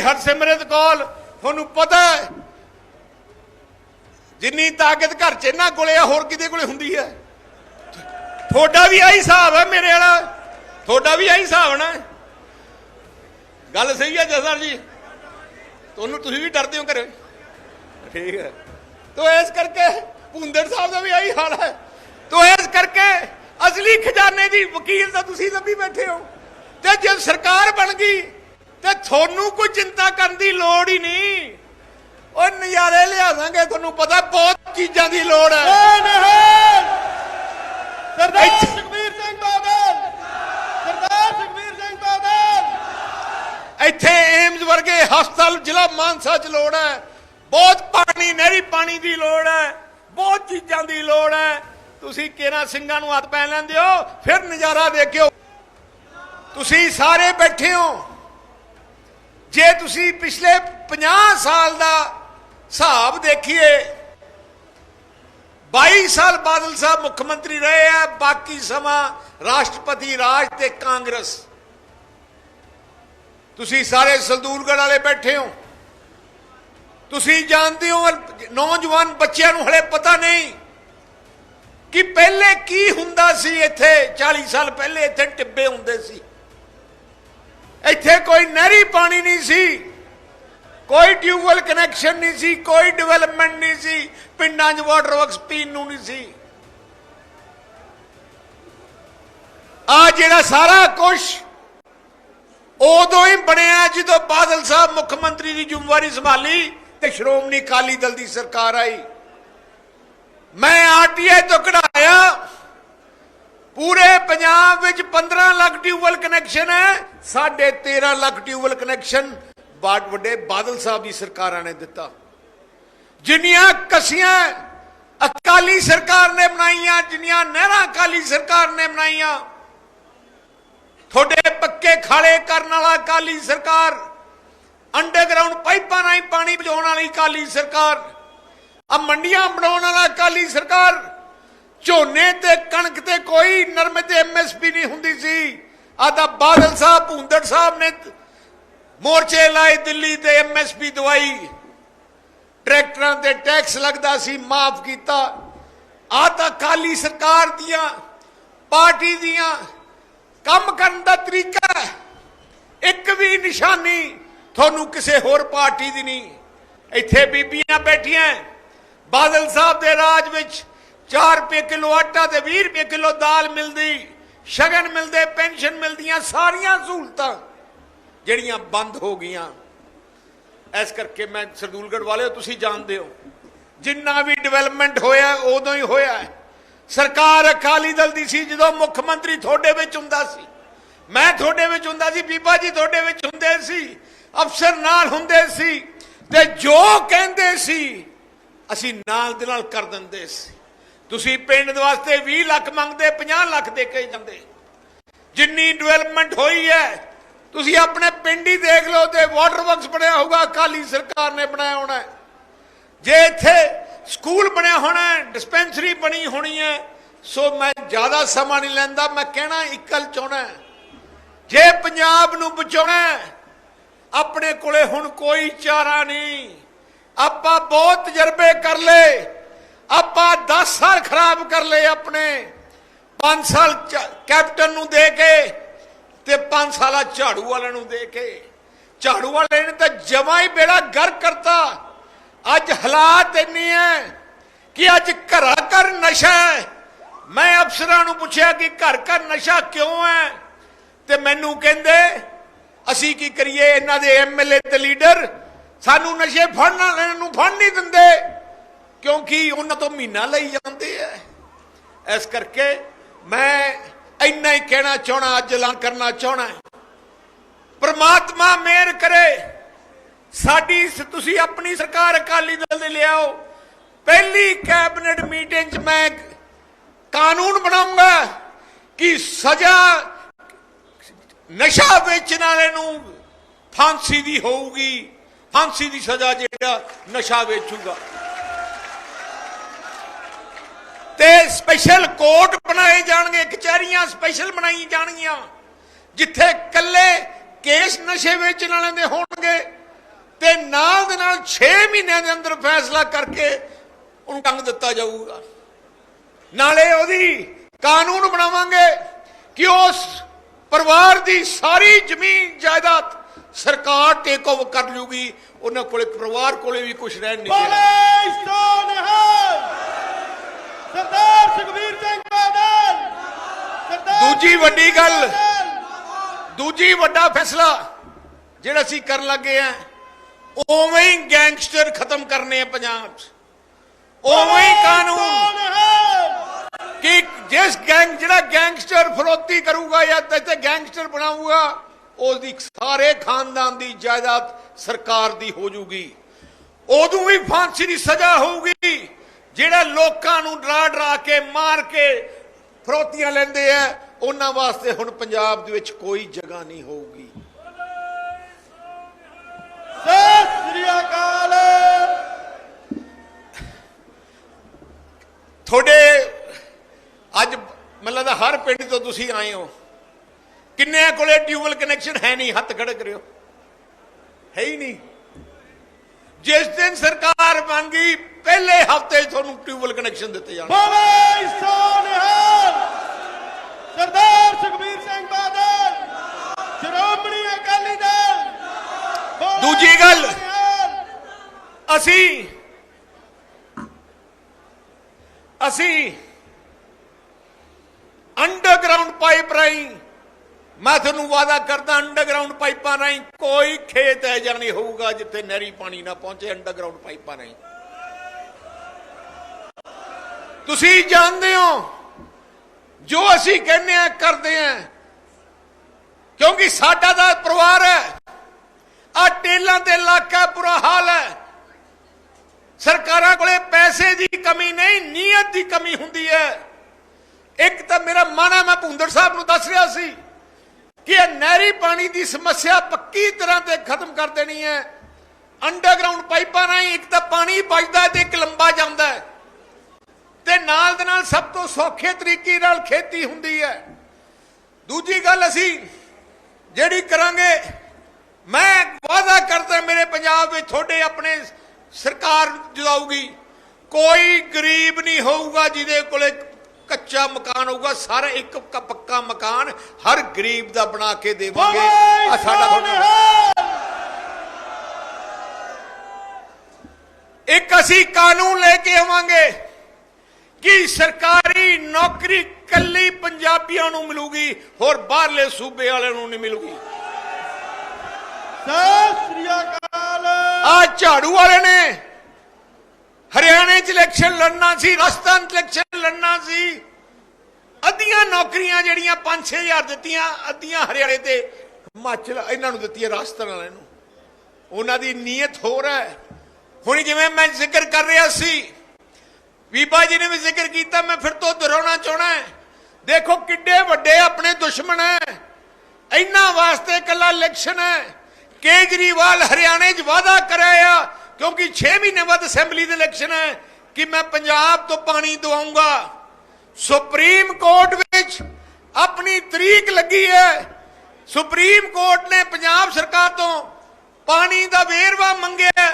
ਬੀਬੀ Harsimrat call, ਤੁਹਾਨੂੰ ਪਤਾ ਹੈ, ਜਿੰਨੀ ਤਾਕਤ ਘਰ 'ਚ ਇਹਨਾਂ ਕੋਲੇ ਆ, ਹੋਰ ਕਿਤੇ ਕੋਲੇ ਹੁੰਦੀ ਹੈ? ਤੁਹਾਡਾ ਵੀ ਆਹੀ ਹਿਸਾਬ ਹੈ ਮੇਰੇ ਵਾਲਾ, ਤੁਹਾਡਾ ਵੀ ਆਹੀ ਹਿਸਾਬ ਨਾ। ਗੱਲ ਸਹੀ ਹੈ ਜਸਰ ਜੀ? ਤੁਹਾਨੂੰ ਤੁਸੀਂ ਵੀ ਡਰਦੇ ਹੋ ਘਰੇ? ਠੀਕ ਹੈ। ਤੋ ਇਸ ਕਰਕੇ ਭੁੰਦੜ ਸਾਹਿਬ ਦਾ ਵੀ ਆਹੀ ਹਾਲ ਹੈ। ਤੋ ਇਸ ਕਰਕੇ ਅਸਲੀ ਖਜ਼ਾਨੇ ਦੀ ਵਕੀਲ ਤਾਂ ਤੁਸੀਂ ਲੱਭੀ ਬੈਠੇ ਹੋ। ਤੇ ਜੇ ਸਰਕਾਰ ਬਣ ਗਈ ਤੇ ਤੁਹਾਨੂੰ ਕੋਈ ਚਿੰਤਾ ਕਰਨ ਦੀ ਲੋੜ ਹੀ ਨਹੀਂ। ਉਹ ਨਜ਼ਾਰੇ ਲਿਆਵਾਂਗੇ ਤੁਹਾਨੂੰ ਪਤਾ ਬਹੁਤ ਚੀਜ਼ਾਂ ਦੀ ਲੋੜ ਹੈ। ਸਰਦਾਰ ਇੱਥੇ- ਸੁਖਬੀਰ ਸਿੰਘ ਬਾਦਲ! ਸਰਦਾਰ ਸੁਖਬੀਰ ਸਿੰਘ ਬਾਦਲ! ਇੱਥੇ ਏਮਜ਼ ਵਰਗੇ ਹਸਪਤਾਲ ਜ਼ਿਲ੍ਹਾ ਮਾਨਸਾ 'ਚ ਲੋੜ ਹੈ। ਬਹੁਤ ਪਾਣੀ ਨਹਿਰੀ ਪਾਣੀ ਦੀ ਲੋੜ ਹੈ। ਬਹੁਤ ਚੀਜ਼ਾਂ ਦੀ ਲੋੜ ਹੈ। ਤੁਸੀਂ ਕੇਰਾ ਸਿੰਘਾਂ ਨੂੰ ਹੱਥ ਪੈ ਲੈਂਦੇ ਹੋ? ਫਿਰ ਨਜ਼ਾਰਾ ਦੇਖਿਓ ਤੁਸੀਂ ਸਾਰੇ ਬੈਠੇ ਹੋ। ਜੇ ਤੁਸੀਂ ਪਿਛਲੇ 50 ਸਾਲ ਦਾ ਹਿਸਾਬ ਦੇਖੀਏ 22 ਸਾਲ ਬਾਦਲ ਸਾਹਿਬ ਮੁੱਖ ਮੰਤਰੀ ਰਹੇ ਆ, ਬਾਕੀ ਸਮਾਂ ਰਾਸ਼ਟਰਪਤੀ ਰਾਜ ਤੇ ਕਾਂਗਰਸ। ਤੁਸੀਂ ਸਾਰੇ ਸੰਦੂਰਗੜ ਵਾਲੇ ਬੈਠੇ ਹੋ। ਤੁਸੀਂ ਜਾਣਦੇ ਹੋ ਨੌਜਵਾਨ ਬੱਚਿਆਂ ਨੂੰ ਹਲੇ ਪਤਾ ਨਹੀਂ ਕਿ ਪਹਿਲੇ ਕੀ ਹੁੰਦਾ ਸੀ ਇੱਥੇ 40 ਸਾਲ ਪਹਿਲੇ ਇੱਥੇ ਟਿੱਬੇ ਹੁੰਦੇ ਸੀ। ਇੱਥੇ ਕੋਈ ਨਹਿਰੀ ਪਾਣੀ ਨਹੀਂ ਸੀ। ਕੋਈ ਟਿਊਬਵੈਲ ਕਨੈਕਸ਼ਨ ਨਹੀਂ ਸੀ, ਕੋਈ ਡਿਵੈਲਪਮੈਂਟ ਨਹੀਂ ਸੀ, ਪਿੰਡਾਂ 'ਚ ਵਾਟਰ ਵਰਕਸ ਪੀਣ ਨੂੰ ਨਹੀਂ ਸੀ। ਆ ਜਿਹੜਾ ਸਾਰਾ ਕੁਝ ਉਦੋਂ ਹੀ ਬਣਿਆ ਜਦੋਂ ਬਾਦਲ ਸਾਹਿਬ ਮੁੱਖ ਮੰਤਰੀ ਦੀ ਜ਼ਿੰਮੇਵਾਰੀ ਸੰਭਾਲੀ ਤੇ ਸ਼੍ਰੋਮਣੀ ਅਕਾਲੀ ਦਲ ਦੀ ਸਰਕਾਰ ਆਈ। ਮੈਂ ਆਰਟੀਆਈ ਤੋਂ ਕਢਾਇਆ। ਪੂਰੇ ਪੰਜਾਬ ਵਿੱਚ 15 ਲੱਖ ਟਿਊਬਵੈਲ ਕਨੈਕਸ਼ਨ ਹੈ, ਸਾਢੇ 13 ਲੱਖ ਟਿਊਬਵੈਲ ਕਨੈਕਸ਼ਨ ਬਾਟ ਵੱਡੇ ਬਾਦਲ ਸਾਹਿਬ ਦੀ ਸਰਕਾਰਾਂ ਨੇ ਦਿੱਤਾ। ਜਿੰਨੀਆਂ ਕਸੀਆਂ ਅਕਾਲੀ ਸਰਕਾਰ ਨੇ ਬਣਾਈਆਂ, ਜਿੰਨੀਆਂ ਨਹਿਰਾਂ ਅਕਾਲੀ ਸਰਕਾਰ ਨੇ ਬਣਾਈਆਂ, ਤੁਹਾਡੇ ਪੱਕੇ ਖਾਲੇ ਕਰਨ ਵਾਲਾ ਅਕਾਲੀ ਸਰਕਾਰ ਅੰਡਰਗਰਾਉਂਡ ਪਾਈਪਾਂ ਰਾਹੀਂ ਪਾਣੀ ਪਹੁੰਚਾਉਣ ਵਾਲੀ ਅਕਾਲੀ ਸਰਕਾਰ ਆ ਮੰਡੀਆਂ ਬਣਾਉਣ ਵਾਲਾ ਅਕਾਲੀ ਸਰਕਾਰ ਝੋਨੇ ਤੇ ਕਣਕ ਤੇ ਕੋਈ ਨਰਮੇ ਤੇ ਐਮਐਸਪੀ ਨਹੀਂ ਹੁੰਦੀ ਸੀ। ਆ ਤਾਂ ਬਾਦਲ ਸਾਹਿਬ ਭੁੰਦੜ ਸਾਹਿਬ ਨੇ ਮੋਰਚੇ ਲਾਏ, ਦਿੱਲੀ ਤੇ ਐਮਐਸਪੀ ਦਵਾਈ। ਟਰੈਕਟਰਾਂ ਤੇ ਟੈਕਸ ਲੱਗਦਾ ਸੀ, ਮਾਫ ਕੀਤਾ। ਆ ਤਾਂ ਕਾਲੀ ਸਰਕਾਰ ਦੀਆਂ, ਪਾਰਟੀ ਦੀਆਂ ਕੰਮ ਕਰਨ ਦਾ ਤਰੀਕਾ ਇੱਕ ਵੀ ਨਿਸ਼ਾਨੀ ਤੁਹਾਨੂੰ ਕਿਸੇ ਹੋਰ ਪਾਰਟੀ ਦੀ ਨਹੀਂ। ਇੱਥੇ ਬੀਬੀਆਂ ਬੈਠੀਆਂ। ਬਾਦਲ ਸਾਹਿਬ ਦੇ ਰਾਜ ਵਿੱਚ 4 ਰੁਪਏ ਕਿਲੋ ਆਟਾ ਤੇ 20 ਰੁਪਏ ਕਿਲੋ ਦਾਲ ਮਿਲਦੀ, ਸ਼ਗਨ ਮਿਲਦੇ, ਪੈਨਸ਼ਨ ਮਿਲਦੀਆਂ, ਸਾਰੀਆਂ ਸਹੂਲਤਾਂ ਜਿਹੜੀਆਂ ਬੰਦ ਹੋ ਗਈਆਂ। ਇਸ ਕਰਕੇ ਮੈਂ ਸਰਦੂਲਗੜ੍ਹ ਵਾਲਿਓ, ਤੁਸੀਂ ਜਾਣਦੇ ਹੋ, ਜਿੰਨਾ ਵੀ ਡਿਵੈਲਪਮੈਂਟ ਹੋਇਆ, ਉਦੋਂ ਹੀ ਹੋਇਆ ਹੈ। ਸਰਕਾਰ ਅਕਾਲੀ ਦਲ ਦੀ ਸੀ, ਜਦੋਂ ਮੁੱਖ ਮੰਤਰੀ ਤੁਹਾਡੇ ਵਿੱਚ ਹੁੰਦਾ ਸੀ। ਮੈਂ ਤੁਹਾਡੇ ਵਿੱਚ ਹੁੰਦਾ ਸੀ, ਬੀਬਾ ਜੀ ਤੁਹਾਡੇ ਵਿੱਚ ਹੁੰਦੇ ਸੀ, ਅਫਸਰ ਨਾਲ ਹੁੰਦੇ ਸੀ, ਤੇ ਜੋ ਕਹਿੰਦੇ ਸੀ, ਅਸੀਂ ਨਾਲ ਦੇ ਨਾਲ ਕਰ ਦਿੰਦੇ ਸੀ। ਤੁਸੀਂ ਪਿੰਡ ਦੇ ਵਾਸਤੇ 20 ਲੱਖ ਮੰਗਦੇ 50 ਲੱਖ ਦੇ ਕੇ ਜਾਂਦੇ। ਜਿੰਨੀ ਡਿਵੈਲਪਮੈਂਟ ਹੋਈ ਹੈ, ਤੁਸੀਂ ਆਪਣੇ ਪਿੰਡ ਹੀ ਦੇਖ ਲਓ, ਤੇ ਵਾਟਰ ਵਰਕਸ ਬਣਿਆ ਹੋਊਗਾ, ਅਕਾਲੀ ਸਰਕਾਰ ਨੇ ਬਣਾਇਆ ਹੋਣਾ ਜੇ ਇੱਥੇ ਸਕੂਲ ਬਣਿਆ ਹੋਣਾ ਡਿਸਪੈਂਸਰੀ ਬਣੀ ਹੋਣੀ ਹੈ, ਸੋ ਮੈਂ ਜ਼ਿਆਦਾ ਸਮਾਂ ਨਹੀਂ ਲੈਂਦਾ, ਮੈਂ ਕਹਿਣਾ ਇਕੱਲ ਚਾਹਣਾ ਜੇ ਪੰਜਾਬ ਨੂੰ ਬਚਾਉਣਾ ਆਪਣੇ ਕੋਲੇ ਹੁਣ ਕੋਈ ਚਾਰਾ ਨਹੀਂ। ਆਪਾਂ ਬਹੁਤ ਤਜਰਬੇ ਕਰ ਲਏ ਆਪਾਂ 10 ਸਾਲ ਖਰਾਬ ਕਰ ਲਏ ਆਪਣੇ। 5 ਸਾਲ ਕੈਪਟਨ ਨੂੰ ਦੇ ਕੇ ਤੇ 5 ਸਾਲਾ ਝਾੜੂ ਵਾਲਿਆਂ ਨੂੰ ਦੇ ਕੇ। ਝਾੜੂ ਵਾਲੇ ਨੇ ਤਾਂ ਜਮਾ ਹੀ ਬੇੜਾ ਗਰ ਕਰਤਾ। ਅੱਜ ਹਾਲਾਤ ਇੰਨੇ ਹੈ ਕਿ ਅੱਜ ਘਰਾਂ ਘਰ ਨਸ਼ਾ ਹੈ ਮੈਂ ਅਫਸਰਾਂ ਨੂੰ ਪੁੱਛਿਆ ਕਿ ਘਰ ਘਰ ਨਸ਼ਾ ਕਿਉਂ ਹੈ ਤੇ ਮੈਨੂੰ ਕਹਿੰਦੇ, ਅਸੀਂ ਕੀ ਕਰੀਏ? ਇਹਨਾਂ ਦੇ ਐਮਐਲਏ ਤੇ ਲੀਡਰ ਸਾਨੂੰ ਨਸ਼ੇ ਫੜਨ ਵਾਲਿਆਂ ਨੂੰ ਫੜ ਨਹੀਂ ਦਿੰਦੇ। ਕਿਉਂਕਿ ਉਹਨਾਂ ਤੋਂ ਮਹੀਨਾ ਲਈ ਜਾਂਦੇ ਐ ਇਸ ਕਰਕੇ ਮੈਂ ਇੰਨਾ ਹੀ ਕਹਿਣਾ ਚਾਹਣਾ, ਅੱਜ ਐਲਾਨ ਕਰਨਾ ਚਾਹਣਾ ਪ੍ਰਮਾਤਮਾ ਮਿਹਰ ਕਰੇ। ਸਾਡੀ ਤੁਸੀਂ ਆਪਣੀ ਸਰਕਾਰ ਅਕਾਲੀ ਦਲ ਦੇ ਲਿਆਓ। ਪਹਿਲੀ ਕੈਬਨਿਟ ਮੀਟਿੰਗ 'ਚ ਮੈਂ ਕਾਨੂੰਨ ਬਣਾਉਂਗਾ ਕਿ ਸਜ਼ਾ ਨਸ਼ਾ ਵੇਚਣ ਵਾਲੇ ਨੂੰ ਫਾਂਸੀ ਦੀ ਹੋਊਗੀ। ਫਾਂਸੀ ਦੀ ਸਜ਼ਾ ਜਿਹੜਾ ਨਸ਼ਾ ਵੇਚੂਗਾ। ਤੇ ਸਪੈਸ਼ਲ ਕੋਰਟ ਬਣਾਏ ਜਾਣਗੇ, ਕਚਹਿਰੀਆਂ ਸਪੈਸ਼ਲ ਬਣਾਈਆਂ ਜਾਣਗੀਆਂ, ਜਿੱਥੇ ਕੱਲੇ ਕੇਸ ਨਸ਼ੇ ਵੇਚਣ ਵਾਲਿਆਂ ਦੇ ਹੋਣਗੇ 6 ਮਹੀਨਿਆਂ ਦੇ ਅੰਦਰ ਫੈਸਲਾ ਕਰਕੇ ਉਹਨੂੰ ਟੰਗ ਦਿੱਤਾ ਜਾਊਗਾ। ਨਾਲੇ ਉਹਦੀ ਕਾਨੂੰਨ ਬਣਾਵਾਂਗੇ ਕਿ ਉਸ ਪਰਿਵਾਰ ਦੀ ਸਾਰੀ ਜ਼ਮੀਨ ਜਾਇਦਾਦ ਸਰਕਾਰ ਟੇਕ ਓਵਰ ਕਰ ਲੂਗੀ ਉਹਨਾਂ ਕੋਲੇ ਪਰਿਵਾਰ ਕੋਲੇ ਵੀ ਕੁਝ ਰਹਿਣ ਨਹੀਂ ਦੇਣਾ। ਬੋਲੇ ਸੋਨਿਹਾਲ ਸਰਦਾਰ ਸੁਖਬੀਰ ਸਿੰਘ ਬਾਦਲ। ਦੂਜੀ ਵੱਡੀ ਗੱਲ। ਦੂਜੀ ਵੱਡਾ ਫੈਸਲਾ ਜਿਹੜਾ ਅਸੀਂ ਕਰਨ ਲੱਗੇ ਆ ਉਵੇਂ ਹੀ ਗੈਂਗਸਟਰ ਖਤਮ ਕਰਨੇ ਆ ਪੰਜਾਬ 'ਚ। ਉਵੇਂ ਹੀ ਕਾਨੂੰਨ। ਕਿ ਜਿਸ ਗੈਂਗ ਜਿਹੜਾ ਗੈਂਗਸਟਰ ਫਰੋਤੀ ਕਰੂਗਾ ਜਾਂ ਤੇ ਗੈਂਗਸਟਰ ਬਣਾਊਗਾ ਉਸ ਦੀ ਸਾਰੇ ਖਾਨਦਾਨ ਦੀ ਜਾਇਦਾਦ ਸਰਕਾਰ ਦੀ ਹੋ ਜੂਗੀ। ਉਦੋਂ ਵੀ ਫਾਂਸੀ ਦੀ ਸਜ਼ਾ ਹੋਊਗੀ। ਜਿਹੜਾ ਲੋਕਾਂ ਨੂੰ ਡਰਾ ਡਰਾ ਕੇ, ਮਾਰ ਕੇ ਫਰੋਤੀਆਂ ਲੈਂਦੇ ਆ, ਉਹਨਾਂ ਵਾਸਤੇ ਹੁਣ ਪੰਜਾਬ ਦੇ ਵਿੱਚ ਕੋਈ ਜਗ੍ਹਾ ਨਹੀਂ ਹੋਊਗੀ। ਸਤਿ ਸ੍ਰੀ ਅਕਾਲ! ਤੁਹਾਡੇ ਅੱਜ ਮਤਲਬ ਹਰ ਪਿੰਡ ਤੋਂ ਤੁਸੀਂ ਆਏ ਹੋ। ਕਿੰਨਿਆਂ ਕੋਲੇ ਟਿਊਬਲ ਕਨੈਕਸ਼ਨ ਹੈ ਨਹੀਂ? ਹੱਥ ਖੜੇ ਕਰਿਓ। ਹੈ ਹੀ ਨਹੀਂ। ਜਿਸ ਦਿਨ ਸਰਕਾਰ ਬਣ ਗਈ ਪਹਿਲੇ ਹਫ਼ਤੇ 'ਚ ਤੁਹਾਨੂੰ ਟਿਊਬਲ ਕਨੈਕਸ਼ਨ ਦਿੱਤੇ ਜਾਣਗੇ ਬੋਲੇ ਸੋਨਿਹਾਲ ਸਰਦਾਰ ਸੁਖਬੀਰ ਸਿੰਘ ਬਾਦਲ ਸ਼੍ਰੋਮਣੀ ਅਕਾਲੀ ਦਲ ਬੋਲੇ ਦੂਜੀ ਗੱਲ। ਸੋਨਿਹਾਲ। ਅਸੀਂ ਅਸੀਂ ਅੰਡਰਗਰਾਉਂਡ ਪਾਈਪ ਰਾਹੀਂ ਮੈਂ ਤੁਹਾਨੂੰ ਵਾਅਦਾ ਕਰਦਾ ਅੰਡਰਗਰਾਉਂਡ ਪਾਈਪਾਂ ਰਾਹੀਂ ਕੋਈ ਖੇਤ ਹੈ ਜਾਂ ਨਹੀਂ ਹੋਊਗਾ ਜਿੱਥੇ ਨਹਿਰੀ ਪਾਣੀ ਨਾ ਪਹੁੰਚੇ ਅੰਡਰਗਰਾਉਂਡ ਪਾਈਪਾਂ ਰਾਹੀਂ। ਤੁਸੀਂ ਜਾਣਦੇ ਹੋ, ਜੋ ਅਸੀਂ ਕਹਿੰਦੇ ਆ ਕਰਦੇ ਆ ਕਿਉਂਕਿ ਸਾਡਾ ਦਾ ਪਰਿਵਾਰ ਹੈ ਆ ਟੇਲਾਂ ਤੇ ਇਲਾਕਾ ਬੁਰਾ ਹਾਲ ਹੈ। ਸਰਕਾਰਾਂ ਕੋਲੇ ਪੈਸੇ ਦੀ ਕਮੀ ਨਹੀਂ, ਨੀਅਤ ਦੀ ਕਮੀ ਹੁੰਦੀ ਹੈ। ਇੱਕ ਤਾਂ ਮੇਰਾ ਮਨ ਹੈ ਮੈਂ ਭੁੰਦਰ ਸਾਹਿਬ ਨੂੰ ਦੱਸ ਰਿਹਾ ਸੀ ਇਹ ਨਹਿਰੀ ਪਾਣੀ ਦੀ ਸਮੱਸਿਆ ਪੱਕੀ ਤਰ੍ਹਾਂ ਤੇ ਖਤਮ ਕਰ ਦੇਣੀ ਹੈ। ਅੰਡਰਗਰਾਉਂਡ ਪਾਈਪਾਂ ਰਾਹੀਂ ਇੱਕ ਤਾਂ ਪਾਣੀ ਬਚਦਾ ਤੇ ਇੱਕ ਲੰਬਾ ਜਾਂਦਾ ਤੇ ਨਾਲ ਦੇ ਨਾਲ ਸਭ ਤੋਂ ਸੌਖੇ ਤਰੀਕੇ ਨਾਲ ਖੇਤੀ ਹੁੰਦੀ ਹੈ। ਦੂਜੀ ਗੱਲ ਅਸੀਂ ਜਿਹੜੀ ਕਰਾਂਗੇ, ਮੈਂ ਵਾਅਦਾ ਕਰਦਾ ਮੇਰੇ ਪੰਜਾਬ ਵਿੱਚ ਤੁਹਾਡੇ ਆਪਣੇ ਸਰਕਾਰ ਜਲਾਊਗੀ ਕੋਈ ਗਰੀਬ ਨਹੀਂ ਹੋਊਗਾ ਜਿਹਦੇ ਕੋਲੇ ਕੱਚਾ ਮਕਾਨ ਹੋਊਗਾ ਸਾਰਾ ਇੱਕ ਪੱਕਾ ਮਕਾਨ ਹਰ ਗਰੀਬ ਦਾ ਬਣਾ ਕੇ ਦੇਵਾਂਗੇ। ਆ ਸਾਡਾ ਤੁਹਾਡਾ। ਇੱਕ ਅਸੀਂ ਕਾਨੂੰਨ ਲੈ ਕੇ ਆਵਾਂਗੇ ਕਿ ਸਰਕਾਰੀ ਨੌਕਰੀ ਕੱਲੀ ਪੰਜਾਬੀਆਂ ਨੂੰ ਮਿਲੂਗੀ ਹੋਰ ਬਾਹਰਲੇ ਸੂਬੇ ਵਾਲਿਆਂ ਨੂੰ ਨਹੀਂ ਮਿਲੂਗੀ। ਸਤਿ ਸ੍ਰੀ ਅਕਾਲ। ਆ ਝਾੜੂ ਵਾਲੇ ਨੇ। ਹਰਿਆਣੇ ਚ ਇਲੈਕਸ਼ਨ ਲੜਨਾ ਸੀ ਰਾਜਸਥਾਨ ਚ ਇਲੈਕਸ਼ਨ ਲੜਨਾ ਸੀ। ਅੱਧੀਆਂ ਨੌਕਰੀਆਂ ਜਿਹੜੀਆਂ 5-6000 ਦਿੱਤੀਆਂ, ਅੱਧੀਆਂ ਹਰਿਆਣੇ ਤੇ ਹਿਮਾਚਲ ਇਹਨਾਂ ਨੂੰ ਦਿੱਤੀਆਂ, ਰਾਜਸਥਾਨ ਵਾਲਿਆਂ ਨੂੰ। ਉਹਨਾਂ ਦੀ ਨੀਅਤ ਹੋਰ ਹੈ। ਹੁਣ ਜਿਵੇਂ ਮੈਂ ਜ਼ਿਕਰ ਕਰ ਰਿਹਾ ਸੀ ਬੀਬਾ ਜੀ ਨੇ ਵੀ ਜ਼ਿਕਰ ਕੀਤਾ, ਮੈਂ ਫਿਰ ਤੋਂ ਦੁਹਰਾਉਣਾ ਚਾਹਣਾ ਹੈ। ਦੇਖੋ ਕਿੱਡੇ ਵੱਡੇ ਆਪਣੇ ਦੁਸ਼ਮਣ ਹੈ। ਇਹਨਾਂ ਵਾਸਤੇ ਇਕੱਲਾ ਇਲੈਕਸ਼ਨ ਹੈ। ਕੇਜਰੀਵਾਲ ਹਰਿਆਣੇ 'ਚ ਵਾਅਦਾ ਕਰਾਇਆ ਕਿਉਂਕਿ 6 ਮਹੀਨੇ ਬਾਅਦ ਅਸੈਂਬਲੀ ਦੇ ਇਲੈਕਸ਼ਨ ਹੈ। ਕਿ ਮੈਂ ਪੰਜਾਬ ਤੋਂ ਪਾਣੀ ਦਵਾਉਂਗਾ। ਸੁਪਰੀਮ ਕੋਰਟ ਵਿੱਚ ਆਪਣੀ ਤਰੀਕ ਲੱਗੀ ਹੈ। ਸੁਪਰੀਮ ਕੋਰਟ ਨੇ ਪੰਜਾਬ ਸਰਕਾਰ ਤੋਂ ਪਾਣੀ ਦਾ ਵੇਰਵਾ ਮੰਗਿਆ।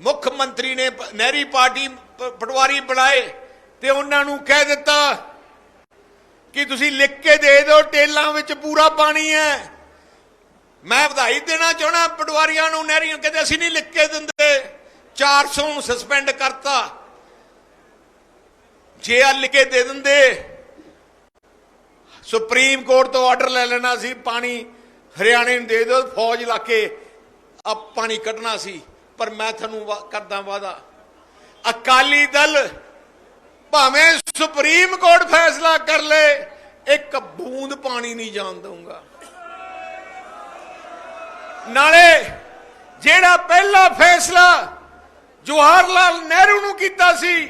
ਮੁੱਖ ਮੰਤਰੀ ਨੇ ਨਹਿਰੀ ਪਾਰਟੀ ਪਟਵਾਰੀ ਬਣਾਏ ਤੇ ਉਹਨਾਂ ਨੂੰ ਕਹਿ ਦਿੱਤਾ ਕਿ ਤੁਸੀਂ ਲਿਖ ਕੇ ਦੇ ਦਿਓ, ਟੇਲਾਂ ਵਿੱਚ ਪੂਰਾ ਪਾਣੀ ਹੈ। ਮੈਂ ਵਧਾਈ ਦੇਣਾ ਚਾਹਣਾ ਪਟਵਾਰੀਆਂ ਨੂੰ, ਨਹਿਰੀਆਂ, ਕਹਿੰਦੇ ਅਸੀਂ ਨਹੀਂ ਲਿਖ ਕੇ ਦਿੰਦੇ। 400 ਨੂੰ ਸਸਪੈਂਡ ਕਰਤਾ। ਜੇ ਆ ਲਿਖ ਦੇ ਦਿੰਦੇ, ਸੁਪਰੀਮ ਕੋਰਟ ਤੋਂ ਆਰਡਰ ਲੈ ਲੈਣਾ ਸੀ, ਪਾਣੀ ਹਰਿਆਣੇ ਨੂੰ ਦੇ ਦਿਓ, ਫੌਜ ਲਾ ਕੇ ਆ ਪਾਣੀ ਕੱਢਣਾ ਸੀ, ਪਰ ਮੈਂ ਤੁਹਾਨੂੰ ਕਰਦਾ ਵਾਦਾ ਅਕਾਲੀ ਦਲ ਭਾਵੇਂ ਸੁਪਰੀਮ ਕੋਰਟ ਫੈਸਲਾ ਕਰ ਲੇ, ਇੱਕ ਬੂੰਦ ਪਾਣੀ ਨਹੀਂ ਜਾਣ ਦਊਗਾ। ਨਾਲੇ ਜਿਹੜਾ ਪਹਿਲਾ ਫੈਸਲਾ ਜਵਾਹਰ ਲਾਲ ਨਹਿਰੂ ਨੂੰ ਕੀਤਾ ਸੀ।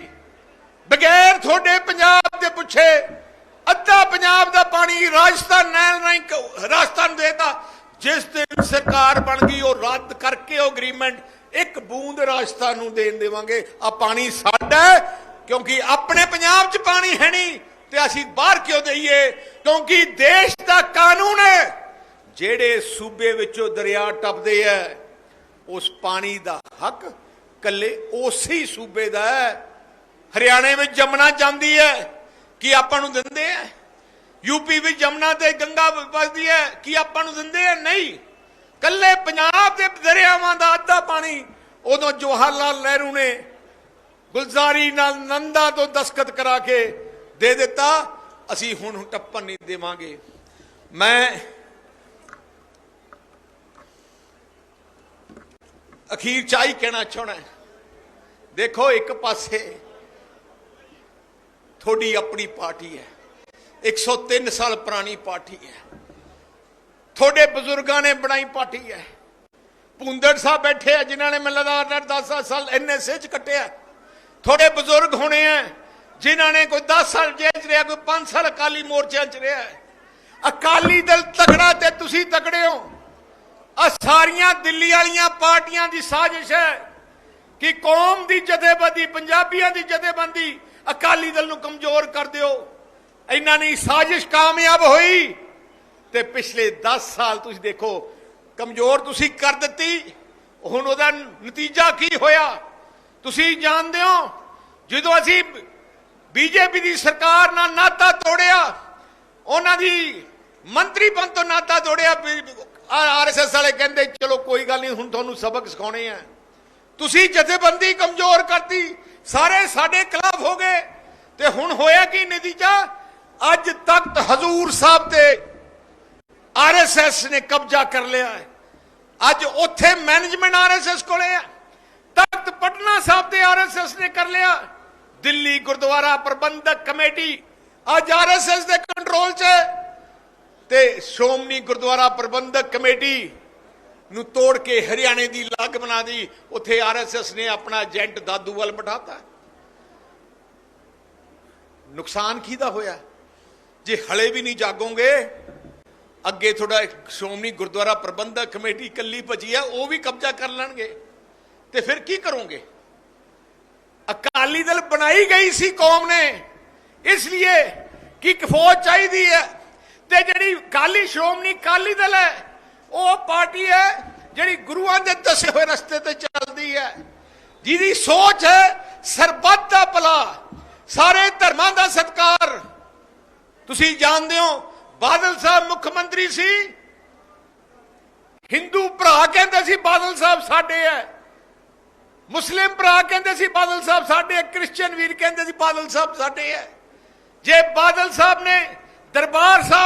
ਬਗੈਰ ਤੁਹਾਡੇ ਪੰਜਾਬ ਦੇ ਪੁੱਛੇ, ਅੱਧਾ ਪੰਜਾਬ ਦਾ ਪਾਣੀ ਰਾਜਸਥਾਨ ਨਹਿਰ ਰਾਹੀਂ ਰਾਜਸਥਾਨ ਦੇਤਾ। ਜਿਸ ਦਿਨ ਸਰਕਾਰ ਬਣ ਗਈ, ਉਹ ਰੱਦ ਕਰਕੇ ਉਹ ਐਗਰੀਮੈਂਟ ਇੱਕ ਬੂੰਦ ਰਾਜਸਥਾਨ ਨੂੰ ਦੇਣ ਦੇਵਾਂਗੇ। ਆ ਪਾਣੀ ਸਾਡਾ ਕਿਉਂਕਿ ਆਪਣੇ ਪੰਜਾਬ 'ਚ ਪਾਣੀ ਹੈ ਨਹੀਂ ਤੇ ਅਸੀਂ ਬਾਹਰ ਕਿਉਂ ਦਈਏ? ਕਿਉਂਕਿ ਦੇਸ਼ ਦਾ ਕਾਨੂੰਨ ਹੈ, ਜਿਹੜੇ ਸੂਬੇ ਵਿੱਚੋਂ ਦਰਿਆ ਟੱਪਦੇ ਆ ਉਸ ਪਾਣੀ ਦਾ ਹੱਕ ਕੱਲੇ ਉਸੇ ਹੀ ਸੂਬੇ ਦਾ ਹੈ। ਹਰਿਆਣੇ ਵਿੱਚ ਜਮਨਾ ਜਾਂਦੀ ਹੈ। ਕੀ ਆਪਾਂ ਨੂੰ ਦਿੰਦੇ ਆ ਯੂਪੀ ਵਿੱਚ ਜਮਨਾ ਤੇ ਗੰਗਾ ਵਗਦੀ ਹੈ। ਕੀ ਆਪਾਂ ਨੂੰ ਦਿੰਦੇ ਆ ਨਹੀਂ। ਕੱਲੇ ਪੰਜਾਬ ਦੇ ਦਰਿਆਵਾਂ ਦਾ ਅੱਧਾ ਪਾਣੀ ਉਦੋਂ ਜਵਾਹਰ ਲਾਲ ਨਹਿਰੂ ਨੇ ਗੁਲਜ਼ਾਰੀ ਨਾਲ ਨੰਦਾ ਤੋਂ ਦਸਖਤ ਕਰਾ ਕੇ ਦੇ ਦਿੱਤਾ। ਅਸੀਂ ਹੁਣ ਟੱਪਣ ਨਹੀਂ ਦੇਵਾਂਗੇ। ਮੈਂ ਅਖੀਰ ਚਾਹੀ ਕਹਿਣਾ ਚਾਹਣਾ ਦੇਖੋ, ਇੱਕ ਪਾਸੇ ਤੁਹਾਡੀ ਆਪਣੀ ਪਾਰਟੀ ਹੈ। 103 ਸਾਲ ਪੁਰਾਣੀ ਪਾਰਟੀ ਹੈ। ਤੁਹਾਡੇ ਬਜ਼ੁਰਗਾਂ ਨੇ ਬਣਾਈ ਪਾਰਟੀ ਹੈ। ਪੁੰਦੜ ਸਾਹਿਬ ਬੈਠੇ ਆ, ਜਿਨ੍ਹਾਂ ਨੇ ਮੈਨੂੰ ਲੱਗਦਾ 10 ਸਾਲ ਐਨਐਸਏ ਚ ਕੱਟਿਆ। ਤੁਹਾਡੇ ਬਜ਼ੁਰਗ ਹੋਣੇ ਆ, ਜਿਨ੍ਹਾਂ ਨੇ ਕੋਈ 10 ਸਾਲ ਜੇਲ੍ਹ ਰਿਹਾ, ਕੋਈ 5 ਸਾਲ ਅਕਾਲੀ ਮੋਰਚਿਆਂ ਚ ਰਿਹਾ। ਅਕਾਲੀ ਦਲ ਤਕੜਾ ਤੇ ਤੁਸੀਂ ਤਗੜੇ ਹੋ। ਆ ਸਾਰੀਆਂ ਦਿੱਲੀ ਵਾਲੀਆਂ ਪਾਰਟੀਆਂ ਦੀ ਸਾਜ਼ਿਸ਼ ਹੈ ਕਿ ਕੌਮ ਦੀ ਜਥੇਬੰਦੀ, ਪੰਜਾਬੀਆਂ ਦੀ ਜਥੇਬੰਦੀ ਅਕਾਲੀ ਦਲ ਨੂੰ ਕਮਜ਼ੋਰ ਕਰ ਦਿਓ। ਇਹਨਾਂ ਨਹੀਂ ਸਾਜ਼ਿਸ਼ ਕਾਮਯਾਬ ਹੋਈ ਤੇ ਪਿਛਲੇ 10 ਸਾਲ ਤੁਸੀਂ ਦੇਖੋ, ਕਮਜ਼ੋਰ ਤੁਸੀਂ ਕਰ ਦਿੱਤੀ। ਹੁਣ ਉਹਦਾ ਨਤੀਜਾ ਕੀ ਹੋਇਆ? ਤੁਸੀਂ ਜਾਣਦੇ ਹੋ, ਜਦੋਂ ਅਸੀਂ ਬੀਜੇਪੀ ਦੀ ਸਰਕਾਰ ਨਾਲ ਨਾਤਾ ਤੋੜਿਆ, ਉਹਨਾਂ ਦੀ ਮੰਤਰੀ ਪਦ ਤੋਂ ਨਾਤਾ ਤੋੜਿਆ ਆਰਐਸਐਸ ਵਾਲੇ ਕਹਿੰਦੇ, ਚਲੋ ਕੋਈ ਗੱਲ ਨਹੀਂ, ਹੁਣ ਤੁਹਾਨੂੰ ਸਬਕ ਸਿਖਾਉਣੇ ਆ। ਤੁਸੀਂ ਜਥੇਬੰਦੀ ਕਮਜ਼ੋਰ ਕਰਤੀ, ਸਾਰੇ ਸਾਡੇ ਖਿਲਾਫ ਹੋ ਗਏ। ਤੇ ਹੁਣ ਹੋਇਆ ਕੀ ਨਤੀਜਾ ਅੱਜ ਤਖਤ ਹਜ਼ੂਰ ਸਾਹਿਬ ਤੇ ਆਰਐਸਐਸ ਨੇ ਕਬਜ਼ਾ ਕਰ ਲਿਆ ਹੈ। ਅੱਜ ਉੱਥੇ ਮੈਨੇਜਮੈਂਟ ਆਰਐਸਐਸ ਕੋਲੇ ਹੈ ਤਖਤ ਪਟਨਾ ਸਾਹਿਬ ਤੇ ਆਰਐਸਐਸ ਨੇ ਕਰ ਲਿਆ। ਦਿੱਲੀ ਗੁਰਦੁਆਰਾ ਪ੍ਰਬੰਧਕ ਕਮੇਟੀ ਅੱਜ ਆਰਐਸਐਸ ਦੇ ਕੰਟਰੋਲ 'ਚ ਹੈ। ਤੇ ਸ਼੍ਰੋਮਣੀ ਗੁਰਦੁਆਰਾ ਪ੍ਰਬੰਧਕ ਕਮੇਟੀ ਨੂੰ ਤੋੜ ਕੇ ਹਰਿਆਣੇ ਦੀ ਲੱਗ ਬਣਾ ਦੀ। ਉੱਥੇ ਆਰਐਸਐਸ ਨੇ ਆਪਣਾ ਏਜੰਟ ਦਾਦੂ ਵੱਲ ਬਿਠਾਤਾ। ਨੁਕਸਾਨ ਕਿਹਦਾ ਹੋਇਆ? ਜੇ ਹਲੇ ਵੀ ਨਹੀਂ ਜਾਗੋਗੇ, ਅੱਗੇ ਤੁਹਾਡਾ ਇੱਕ ਸ਼੍ਰੋਮਣੀ ਗੁਰਦੁਆਰਾ ਪ੍ਰਬੰਧਕ ਕਮੇਟੀ ਕੱਲੀ ਭਜੀ ਆ, ਉਹ ਵੀ ਕਬਜ਼ਾ ਕਰ ਲੈਣਗੇ। ਤੇ ਫਿਰ ਕੀ ਕਰੋਗੇ? ਅਕਾਲੀ ਦਲ ਬਣਾਈ ਗਈ ਸੀ ਕੌਮ ਨੇ। ਇਸ ਲਈ ਕਿ ਇੱਕ ਫੌਜ ਚਾਹੀਦੀ ਹੈ ਤੇ ਜਿਹੜੀ ਕਾਲੀ ਸ਼੍ਰੋਮਣੀ ਕਾਲੀ ਦਲ ਹੈ, ਉਹ ਪਾਰਟੀ ਹੈ ਜਿਹੜੀ ਗੁਰੂਆਂ ਦੇ ਦੱਸੇ ਹੋਏ ਰਸਤੇ ਤੇ ਚੱਲਦੀ ਹੈ। ਜਿਹਦੀ ਸੋਚ ਹੈ ਸਰਬੱਤ ਦਾ ਭਲਾ, ਸਾਰੇ ਧਰਮਾਂ ਦਾ ਸਤਕਾਰ। ਤੁਸੀਂ ਜਾਣਦੇ ਹੋ, ਬਾਦਲ ਸਾਹਿਬ ਮੁੱਖ ਮੰਤਰੀ ਸੀ। ਹਿੰਦੂ ਭਰਾ ਕਹਿੰਦੇ ਸੀ, ਬਾਦਲ ਸਾਹਿਬ ਸਾਡੇ ਹੈ। ਮੁਸਲਿਮ ਭਰਾ ਕਹਿੰਦੇ ਸੀ, ਬਾਦਲ ਸਾਹਿਬ ਸਾਡੇ ਹੈ। ਕ੍ਰਿਸਚੀਅਨ ਵੀਰ ਕਹਿੰਦੇ ਸੀ, ਬਾਦਲ ਸਾਹਿਬ ਸਾਡੇ ਹੈ। ਜੇ ਬਾਦਲ ਸਾਹਿਬ ਨੇ ਦਰਬਾਰ ਸਾਹਿਬ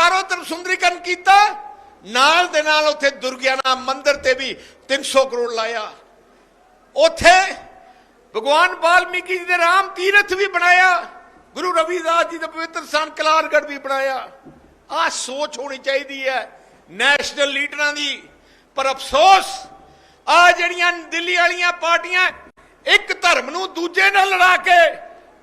ਚਾਰੋਂ ਤਰਫ ਸੁੰਦਰੀਕਰਨ ਕੀਤਾ, ਨਾਲ ਦੇ ਨਾਲ ਉੱਥੇ ਦੁਰਗਿਆਨਾ ਮੰਦਿਰ ਤੇ ਵੀ 300 ਕਰੋੜ ਲਾਇਆ। ਉੱਥੇ ਭਗਵਾਨ ਵਾਲਮੀਕੀ ਜੀ ਦੇ ਰਾਮ ਤੀਰਥ ਵੀ ਬਣਾਇਆ, ਗੁਰੂ ਰਵਿਦਾਸ ਜੀ ਦਾ ਪਵਿੱਤਰ ਸਥਾਨ ਕਲਾਰਗੜ ਵੀ ਬਣਾਇਆ। ਆਹ ਸੋਚ ਹੋਣੀ ਚਾਹੀਦੀ ਹੈ, ਨੈਸ਼ਨਲ ਲੀਡਰਾਂ ਦੀ। ਪਰ ਅਫਸੋਸ ਆ ਜਿਹੜੀਆਂ ਦਿੱਲੀ ਵਾਲੀਆਂ ਪਾਰਟੀਆਂ ਇੱਕ ਧਰਮ ਨੂੰ ਦੂਜੇ ਨਾਲ ਲੜਾ ਕੇ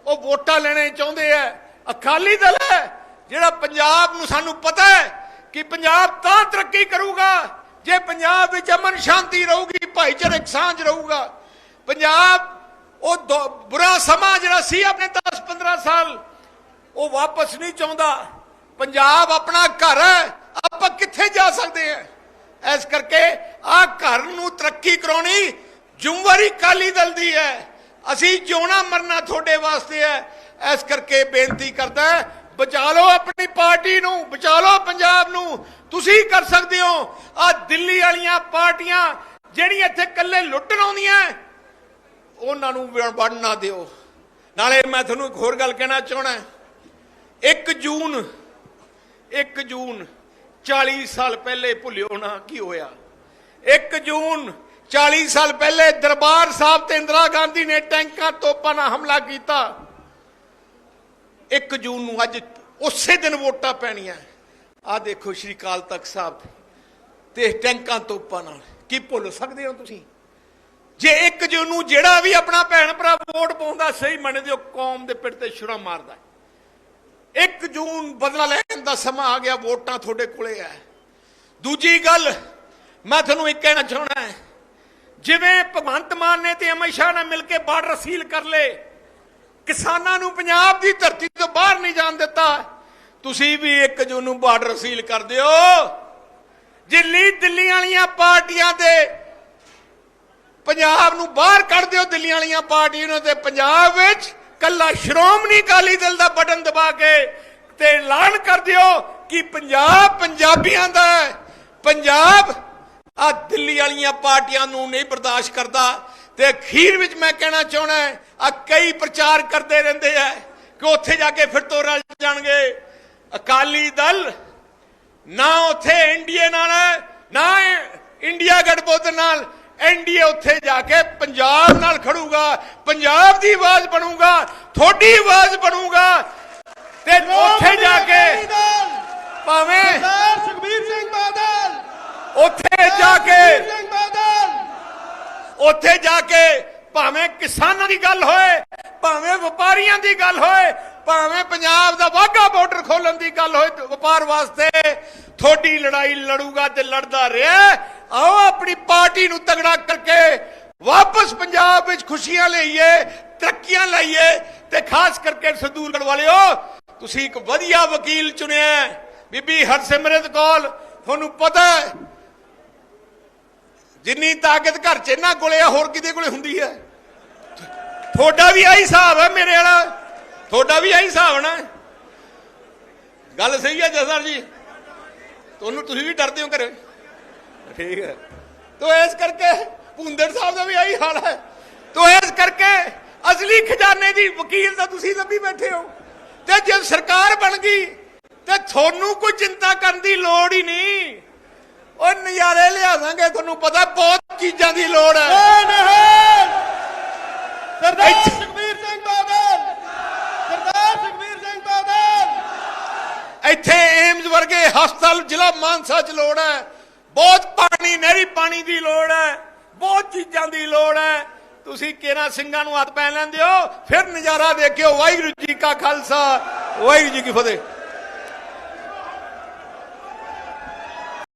ਉਹ ਵੋਟਾਂ ਲੈਣੇ ਚਾਹੁੰਦੇ ਆ ਅਕਾਲੀ ਦਲ ਹੈ ਜਿਹੜਾ ਪੰਜਾਬ ਨੂੰ ਸਾਨੂੰ ਪਤਾ ਹੈ ਕਿ ਪੰਜਾਬ ਤਾਂ ਤਰੱਕੀ ਕਰੂਗਾ, ਜੇ ਪੰਜਾਬ ਵਿੱਚ ਅਮਨ ਸ਼ਾਂਤੀ ਰਹੂਗੀ, ਭਾਈਚਾਰਕ ਸਾਂਝ ਰਹੂਗਾ। ਪੰਜਾਬ, ਉਹ ਬੁਰਾ ਸਮਾਂ ਜਿਹੜਾ ਸੀ ਆਪਣੇ 10 15 ਸਾਲ, ਉਹ ਵਾਪਸ ਨਹੀਂ ਚਾਹੁੰਦਾ। ਪੰਜਾਬ ਆਪਣਾ ਘਰ ਹੈ, ਆਪਾਂ ਕਿੱਥੇ ਜਾ ਸਕਦੇ ਹਾਂ? ਇਸ ਕਰਕੇ ਆ ਘਰ ਨੂੰ ਤਰੱਕੀ ਕਰਾਉਣੀ ਜ਼ਿੰਮੇਵਾਰੀ ਕਾਲੀ ਦਲ ਦੀ ਹੈ। ਅਸੀਂ ਜਿਉਣਾ ਮਰਨਾ ਤੁਹਾਡੇ ਵਾਸਤੇ ਹੈ। ਇਸ ਕਰਕੇ ਬੇਨਤੀ ਕਰਦਾ ਬਚਾ ਲਓ ਆਪਣੀ ਪਾਰਟੀ ਨੂੰ, ਬਚਾ ਲਓ ਪੰਜਾਬ ਨੂੰ। ਤੁਸੀਂ ਕਰ ਸਕਦੇ ਹੋ। ਆ ਦਿੱਲੀ ਵਾਲੀਆਂ ਪਾਰਟੀਆਂ ਜਿਹੜੀਆਂ ਇੱਥੇ ਇਕੱਲੇ ਲੁੱਟਣ ਆਉਂਦੀਆਂ, ਉਹਨਾਂ ਨੂੰ ਵੜ ਨਾ ਦਿਓ। ਨਾਲੇ ਮੈਂ ਤੁਹਾਨੂੰ ਇੱਕ ਹੋਰ ਗੱਲ ਕਹਿਣਾ ਚਾਹਣਾ 1 ਜੂਨ 1 ਜੂਨ 40 ਸਾਲ ਪਹਿਲੇ ਭੁੱਲਿਓ ਨਾ ਕੀ ਹੋਇਆ। 1 ਜੂਨ 40 ਸਾਲ ਪਹਿਲੇ ਦਰਬਾਰ ਸਾਹਿਬ ਤੇ ਇੰਦਰਾ ਗਾਂਧੀ ਨੇ ਟੈਂਕਾਂ ਤੋਪਾਂ ਨਾਲ ਹਮਲਾ ਕੀਤਾ। 1 ਜੂਨ ਨੂੰ ਅੱਜ ਉਸੇ ਦਿਨ ਵੋਟਾਂ ਪੈਣੀਆਂ। ਆ ਦੇਖੋ ਸ਼੍ਰੀ ਕਾਲ ਤਖਤ ਸਾਹਿਬ ਤੇ ਟੈਂਕਾਂ ਤੋਪਾਂ ਨਾਲ। ਕੀ ਭੁੱਲ ਸਕਦੇ ਹੋ ਤੁਸੀਂ? ਜੇ 1 ਜੂਨ ਨੂੰ ਜਿਹੜਾ ਵੀ ਆਪਣਾ ਭੈਣ ਭਰਾ ਵੋਟ ਪਾਉਂਦਾ ਸਹੀ ਮੰਨਦੇ ਹੋ, ਕੌਮ ਦੇ ਪਿੱਠ ਤੇ ਛੁਰਾ ਮਾਰਦਾ ਹੈ। 1 ਜੂਨ ਬਦਲਾ ਲੈਣ ਦਾ ਸਮਾਂ ਆ ਗਿਆ, ਵੋਟਾਂ ਤੁਹਾਡੇ ਕੋਲੇ ਹੈ। ਦੂਜੀ ਗੱਲ, ਮੈਂ ਤੁਹਾਨੂੰ ਇੱਕ ਕਹਿਣਾ ਚਾਹੁੰਦਾ ਜਿਵੇਂ ਭਗਵੰਤ ਮਾਨ ਨੇ ਤੇ ਅਮਿਤ ਸ਼ਾਹ ਨੇ ਮਿਲ ਕੇ ਬਾਰਡਰ ਸੀਲ ਕਰ ਲਏ ਕਿਸਾਨਾਂ ਨੂੰ ਪੰਜਾਬ ਦੀ ਧਰਤੀ ਤੋਂ ਬਾਹਰ ਨਹੀਂ ਜਾਣ ਦਿੱਤਾ। ਤੁਸੀਂ ਵੀ 1 ਜੂਨ ਨੂੰ ਬਾਰਡਰ ਸੀਲ ਕਰ ਦਿਓ। ਦਿੱਲੀ ਦਿੱਲੀ ਵਾਲੀਆਂ ਪਾਰਟੀਆਂ ਦੇ ਪੰਜਾਬ ਨੂੰ ਬਾਹਰ ਕੱਢ ਦਿਓ ਦਿੱਲੀ ਵਾਲੀਆਂ ਪਾਰਟੀਆਂ ਨੂੰ ਤੇ ਪੰਜਾਬ ਵਿੱਚ ਕੱਲਾ ਸ਼੍ਰੋਮਣੀ ਅਕਾਲੀ ਦਲ ਦਾ ਬਟਨ ਦਬਾ ਕੇ ਤੇ ਐਲਾਨ ਕਰ ਦਿਓ ਕਿ ਪੰਜਾਬ ਪੰਜਾਬੀਆਂ ਦਾ ਹੈ। ਪੰਜਾਬ ਆ ਦਿੱਲੀ ਵਾਲੀਆਂ ਪਾਰਟੀਆਂ ਨੂੰ ਨਹੀਂ ਬਰਦਾਸ਼ਤ ਕਰਦਾ। ਤੇ ਅਖੀਰ ਵਿੱਚ ਮੈਂ ਕਹਿਣਾ ਚਾਹਣਾ ਆ ਕਈ ਪ੍ਰਚਾਰ ਕਰਦੇ ਰਹਿੰਦੇ ਆ ਕਿ ਉੱਥੇ ਜਾ ਕੇ ਫਿਰ ਤੋਂ ਰਲ ਜਾਣਗੇ। ਅਕਾਲੀ ਦਲ ਨਾ ਉੱਥੇ ਐਨਡੀਏ ਨਾਲ ਨਾ ਇੰਡੀਆ ਗਠਬੰਧਨ ਨਾਲ। ਐਨਡੀਏ ਉੱਥੇ ਜਾ ਕੇ ਪੰਜਾਬ ਨਾਲ ਖੜੂਗਾ ਪੰਜਾਬ ਦੀ ਆਵਾਜ਼ ਬਣੂਗਾ ਤੁਹਾਡੀ ਆਵਾਜ਼ ਬਣੂਗਾ ਤੇ ਉੱਥੇ ਜਾ ਕੇ ਭਾਵੇਂ ਸਰਦਾਰ ਸੁਖਬੀਰ ਸਿੰਘ ਬਾਦਲ ਉੱਥੇ ਜਾ ਕੇ ਸੁਖਬੀਰ ਸਿੰਘ ਬਾਦਲ। ਉੱਥੇ ਜਾ ਕੇ ਭਾਵੇਂ ਕਿਸਾਨਾਂ ਦੀ ਗੱਲ ਹੋਏ, ਭਾਵੇਂ ਵਪਾਰੀਆਂ ਦੀ ਗੱਲ ਹੋਏ, ਭਾਵੇਂ ਪੰਜਾਬ ਦਾ ਵਾਘਾ ਬਾਰਡਰ ਖੋਲਣ ਦੀ ਗੱਲ ਹੋਏ, ਵਪਾਰ ਵਾਸਤੇ ਥੋੜੀ ਲੜਾਈ ਲੜੂਗਾ ਤੇ ਲੜਦਾ ਰਿਹਾ ਆਓ ਆਪਣੀ ਪਾਰਟੀ ਨੂੰ ਤਗੜਾ ਕਰਕੇ ਵਾਪਸ ਪੰਜਾਬ ਵਿੱਚ ਖੁਸ਼ੀਆਂ ਲਈਏ, ਤਰੱਕੀਆਂ ਲਈਏ ਤੇ ਖਾਸ ਕਰਕੇ ਸੰਦੂਰਗੜ ਵਾਲਿਓ, ਤੁਸੀਂ ਇੱਕ ਵਧੀਆ ਵਕੀਲ ਚੁਣਿਆ ਬੀਬੀ ਹਰਸਿਮਰਤ ਕੌਰ, ਤੁਹਾਨੂੰ ਪਤਾ ਹੈ ਜਿੰਨੀ ਤਾਕਤ ਘਰ 'ਚ ਇਹਨਾਂ ਕੋਲੇ ਆ, ਹੋਰ ਕਿਤੇ ਕੋਲੇ ਹੁੰਦੀ ਹੈ? ਤੁਹਾਡਾ ਵੀ ਆਹੀ ਹਿਸਾਬ ਹੈ ਮੇਰੇ ਵਾਲਾ। ਤੁਹਾਡਾ ਵੀ ਆਹੀ ਹਿਸਾਬ ਨਾ। ਗੱਲ ਸਹੀ ਹੈ ਜਸਰ ਜੀ? ਤੁਹਾਨੂੰ ਤੁਸੀਂ ਵੀ ਡਰਦੇ ਹੋ ਘਰੇ? ਠੀਕ ਹੈ। ਤੋ ਇਸ ਕਰਕੇ ਭੁੰਦਰ ਸਾਹਿਬ ਦਾ ਵੀ ਆਹੀ ਹਾਲ ਹੈ। ਤੋ ਇਸ ਕਰਕੇ ਅਸਲੀ ਖਜ਼ਾਨੇ ਦੀ ਵਕੀਲ ਤਾਂ ਤੁਸੀਂ ਲੱਭੀ ਬੈਠੇ ਹੋ। ਤੇ ਜੇ ਸਰਕਾਰ ਬਣ ਗਈ, ਤੇ ਤੁਹਾਨੂੰ ਕੋਈ ਚਿੰਤਾ ਕਰਨ ਦੀ ਲੋੜ ਹੀ ਨਹੀਂ। ਉਹ ਨਜ਼ਾਰੇ ਲਿਆਵਾਂਗੇ ਤੁਹਾਨੂੰ ਪਤਾ ਬਹੁਤ ਚੀਜ਼ਾਂ ਦੀ ਲੋੜ ਹੈ। ਜੈ ਨਿਹਾਲ ਸਰਦਾਰ ਸੁਖਬੀਰ ਸਿੰਘ ਬਾਦਲ! ਸਰਦਾਰ ਸੁਖਬੀਰ ਸਿੰਘ ਬਾਦਲ! ਇੱਥੇ ਏਮਜ਼ ਵਰਗੇ ਹਸਪਤਾਲ ਜ਼ਿਲ੍ਹਾ ਮਾਨਸਾ 'ਚ ਲੋੜ ਹੈ। ਬਹੁਤ ਪਾਣੀ ਨਹਿਰੀ ਪਾਣੀ ਦੀ ਲੋੜ ਹੈ। ਬਹੁਤ ਚੀਜ਼ਾਂ ਦੀ ਲੋੜ ਹੈ। ਤੁਸੀਂ ਕੇਰਾ ਸਿੰਘਾਂ ਨੂੰ ਹੱਥ ਪੈ ਲੈਂਦੇ ਹੋ ਫਿਰ ਨਜ਼ਾਰਾ ਦੇਖਿਓ ਵਾਹਿਗੁਰੂ ਜੀ ਕਾ ਖਾਲਸਾ ਵਾਹਿਗੁਰੂ ਜੀ ਕੀ ਫਤਿਹ।